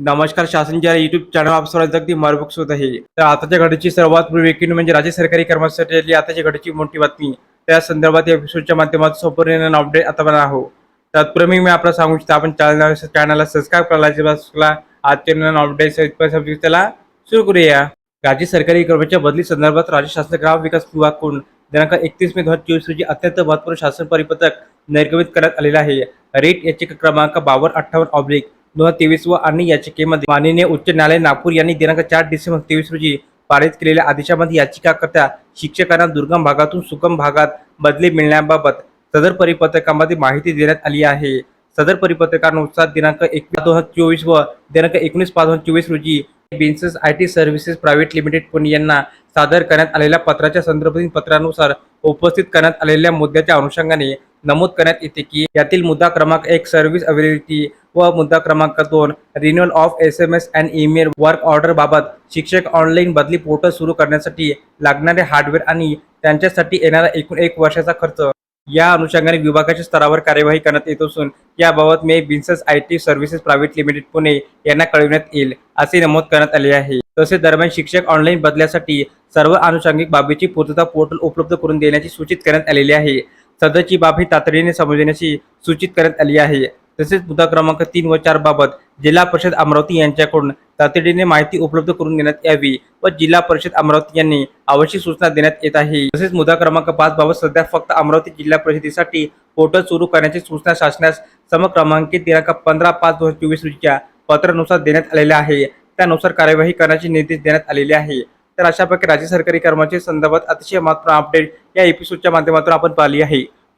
नमस्कार शासनच्या YouTube channel आप अगदी मार्बुक होत आहे. तर आताच्या घडीची सर्वात पूर्वी म्हणजे राज्य सरकारी कर्मचारी आताच्या घडीची मोठी बातमी. त्या संदर्भात या एपिसोडच्या माध्यमातून संपूर्ण अपडेट आता पण आहो तत्पूर्वी मी आपल्याला सांगू इच्छितो आपण चॅनल चॅनलला सबस्क्राईब करायला आजच्या अपडेट त्याला सुरू करूया. राज्य सरकारी कर्मचारी बदली संदर्भात राज्य शासन ग्राम विकास विभागाकडून दिनांक एकतीस मे दोन हजार चोवीस रोजी अत्यंत महत्त्वपूर्ण शासन परिपत्रक निर्गमित करण्यात आलेलं आहे. रेट याचिका क्रमांक बावन्न अठ्ठावन्न ऑब्लिक दोन हजार तेवीस व आणि याचिकेमध्ये माननीय उच्च न्यायालय नागपूर यांनी दिनांक चार डिसेंबर तेवीस रोजी पारित केलेल्या आदेशामध्ये याचिकाकर्त्या शिक्षकांना दुर्गम भागातून सुगम भागात बदली मिळण्याबाबत सदर परिपत्रकामध्ये माहिती देण्यात आली आहे. सदर परिपत्रकानुसार दिनांक एकवीस दोन हजार चोवीस व दिनांक एकोणीस पाच दोन हजार चोवीस रोजी बेन्सेस I T services private limited Pune यांना सादर करण्यात आलेल्या पत्राच्या संदर्भातील पत्रानुसार उपस्थित करण्यात आलेल्या मुद्द्याच्या अनुषंगाने नमूद करण्यात येते की यातील मुद्दा क्रमांक एक सर्व्हिस अवेलेबिलिटी व मुद्दा क्रमांक दोन renewal of S M S and email work order बाबत शिक्षक ऑनलाईन बदली पोर्टल सुरू करण्यासाठी लागणारे हार्डवेअर आणि त्यांच्यासाठी येणारा एकूण एक वर्षाचा खर्च. या अनुषंगाने विभागाच्या स्तरावर कार्यवाही करण्यात येत असून याबाबत मे बिन्सस I T services private limited Pune यांना कळविण्यात येईल असे नमूद करण्यात आले आहे. तसेच दरम्यान शिक्षक ऑनलाईन बदल्यासाठी सर्व अनुषंगिक बाबीची पूर्तता पोर्टल उपलब्ध करून देण्याची सूचित करण्यात आलेली आहे. सदरची बाब ही तातडीने समजण्याची सूचित करण्यात आली आहे. तसेच मुद्दा क्रमांक तीन व चार बाबत जिल्हा परिषद अमरावती यांच्याकडून तातडीने माहिती उपलब्ध करून देण्यात यावी व जिल्हा परिषद अमरावती यांनी आवश्यक सूचना देण्यात येत आहे. तसेच मुद्दा क्रमांक पाच बाबत सध्या फक्त अमरावती जिल्हा परिषदेसाठी पोर्टल सुरू करण्याची सूचना शासनास समक्रमांकित दिनांक पंधरा पाच दोन हजार चोवीस रोजीच्या पत्रानुसार देण्यात आलेले आहे. त्यानुसार कार्यवाही करण्याचे निर्देश देण्यात आलेले आहे. तर अशा प्रकारे राज्य सरकारी कर्मचारी संदर्भात अतिशय मात्र अपडेट या एपिसोडच्या माध्यमातून आपण पाहिली आहे.